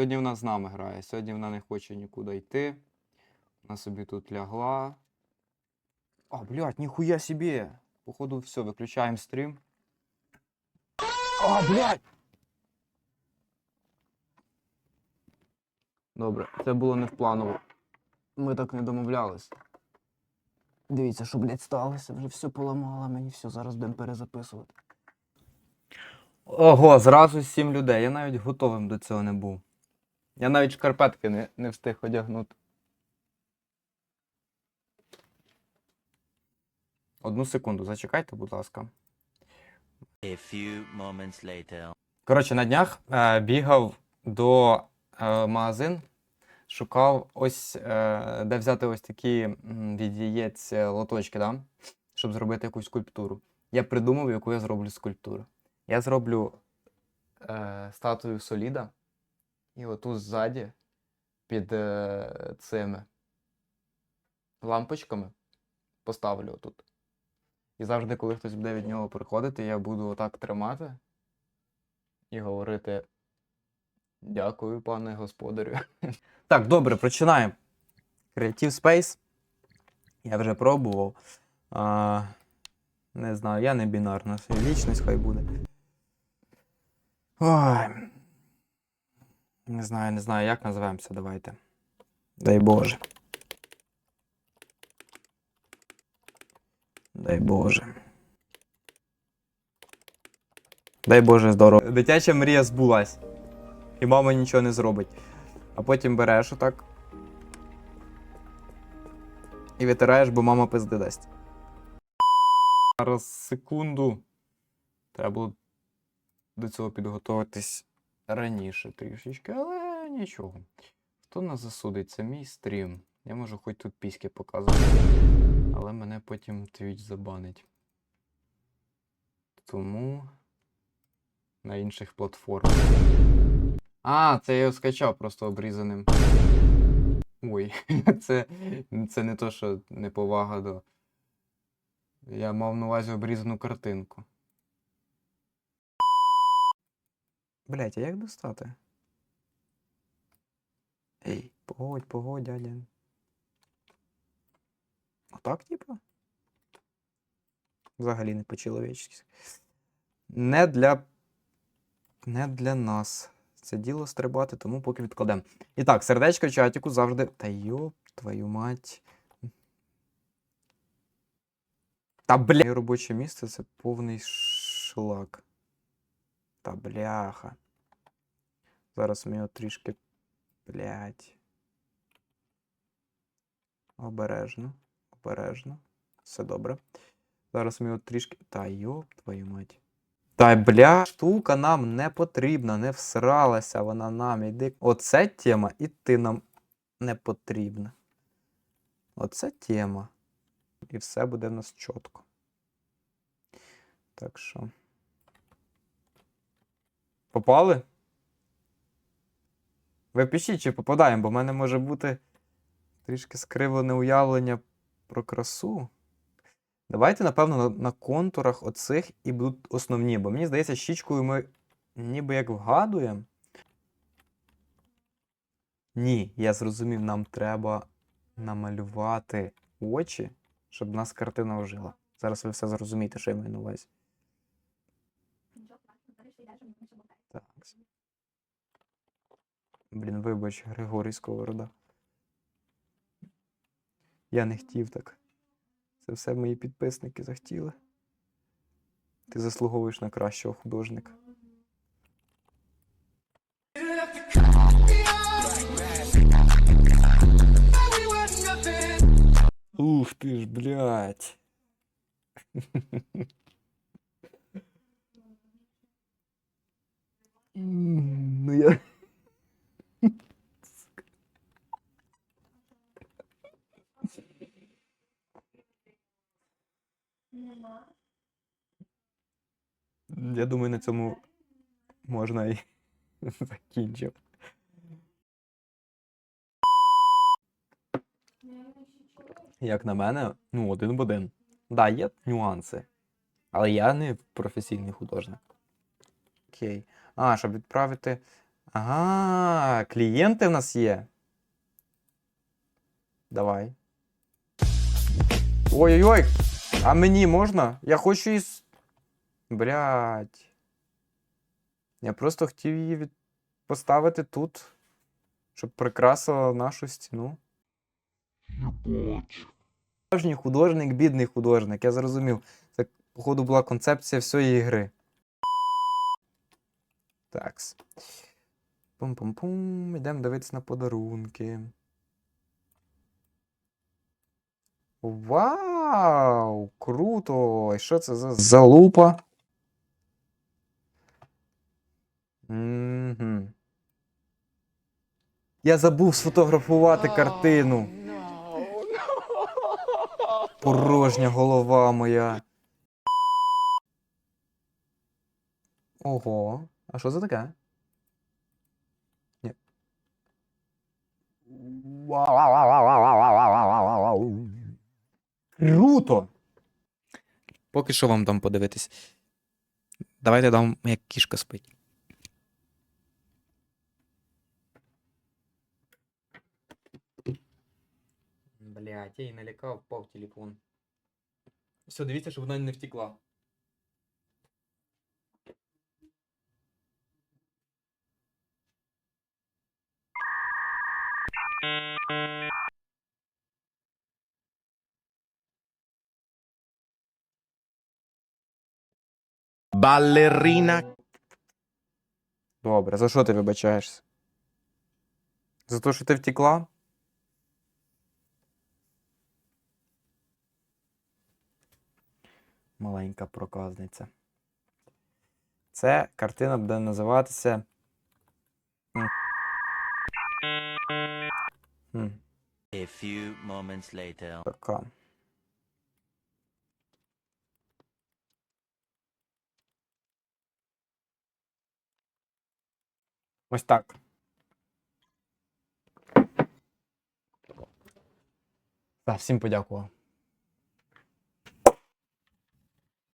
Сьогодні вона з нами грає, сьогодні вона не хоче нікуди йти. Вона собі тут лягла. А, блядь, ніхуя собі! Походу, все, виключаємо стрім. А, блядь! Добре, це було не в планово. Ми так не домовлялись. Дивіться, що, блядь, сталося, вже все поламала мені, все, зараз будемо перезаписувати. Ого, зразу сім людей. Я навіть готовим до цього не був. Я навіть шкарпетки не, не встиг одягнути. Одну секунду, зачекайте, будь ласка. A few moments later. Коротше, на днях е, бігав до е, магазин, шукав ось, е, де взяти ось такі м, від яєць е, лоточки, да? щоб зробити якусь скульптуру. Я придумав, яку я зроблю скульптуру. Я зроблю е, статую Соліда і оту ззаді під е, цими лампочками поставлю отут. І завжди, коли хтось буде від нього приходити, я буду отак тримати і говорити дякую, пане господарю. Так, добре, починаємо. Creative Space. Я вже пробував. А, не знаю, я не бінарна. Вічність хай буде. Ой. Не знаю, не знаю, як називаємося, давайте. Дай Боже. Дай Боже. Дай Боже здорово. Дитяча мрія збулась. І мама нічого не зробить. А потім береш отак. І витираєш, бо мама пизди дасть. Зараз секунду. Треба було до цього підготуватись раніше трішечки, але нічого. Хто нас засудить? Це мій стрім. Я можу хоч тут піськи показувати. Але мене потім Twitch забанить. Тому на інших платформах. А, це я його скачав просто обрізаним. Ой, це, це не то, що неповага до. Я мав на увазі обрізану картинку. Блять, а як достати? Ей, погодь, погодь, дядя. Отак, типа? Взагалі не по-чоловічськи. Не для. Не для нас. Це діло стрибати, тому поки відкладемо. І так, сердечко чатіку завжди. Та йоп, твою мать. Та бля. Моє робоче місце це повний шлак. Та бляха. Зараз ми його трішки. Блять. Обережно. Обережно. Все добре. Зараз ми його трішки. Та йоп, твою мать. Та бля, штука нам не потрібна, не всралася вона нам. Іди. Оце тема, і ти нам не потрібна. Оце тема. І все буде в нас чітко. Так що. Попали? Ви пишіть, чи попадаємо, бо в мене може бути трішки скривлене уявлення про красу. Давайте, напевно, на, контурах оцих і будуть основні, бо мені здається, щічкою ми ніби як вгадуємо. Ні, я зрозумів, нам треба намалювати очі, щоб нас картина ожила. Зараз ви все зрозумієте, що я маю на увазі. Так. Блін, вибач, Григорій Сковорода. Я не хотів так. Це все мої підписники захотіли. Ти заслуговуєш на кращого художника. Ух ти ж, блядь. М, Ну я. Я думаю, на цьому можна і закінчити. Як на мене, ну, один в один. Да, є нюанси. Але я не професійний художник. Окей. А, щоб відправити Ага, клієнти в нас є. Давай. Ой-ой-ой! А мені можна? Я хочу із. Блять. Я просто хотів її від... поставити тут, щоб прикрасила нашу стіну. Художній художник, бідний художник, я зрозумів. Це, походу, була концепція всієї гри. Такс. Пум-пум-пум. Йдемо дивитися на подарунки. Вау! Круто! І що це за залупа? Угу. Я забув сфотографувати картину. Порожня голова моя. Ого. А що це таке? Ні. Круто! Поки що вам дам подивитись. Давайте дам, як кішка спить. Блять, я її налякав, впав телефон. Все, дивіться, щоб вона не втекла. Ballerina Добре, за що ти вибачаєшся? За те, що ти втекла? Маленька проказниця. Це картина буде називатися. A few moments later. Така. Ось так. Так, всім подякував.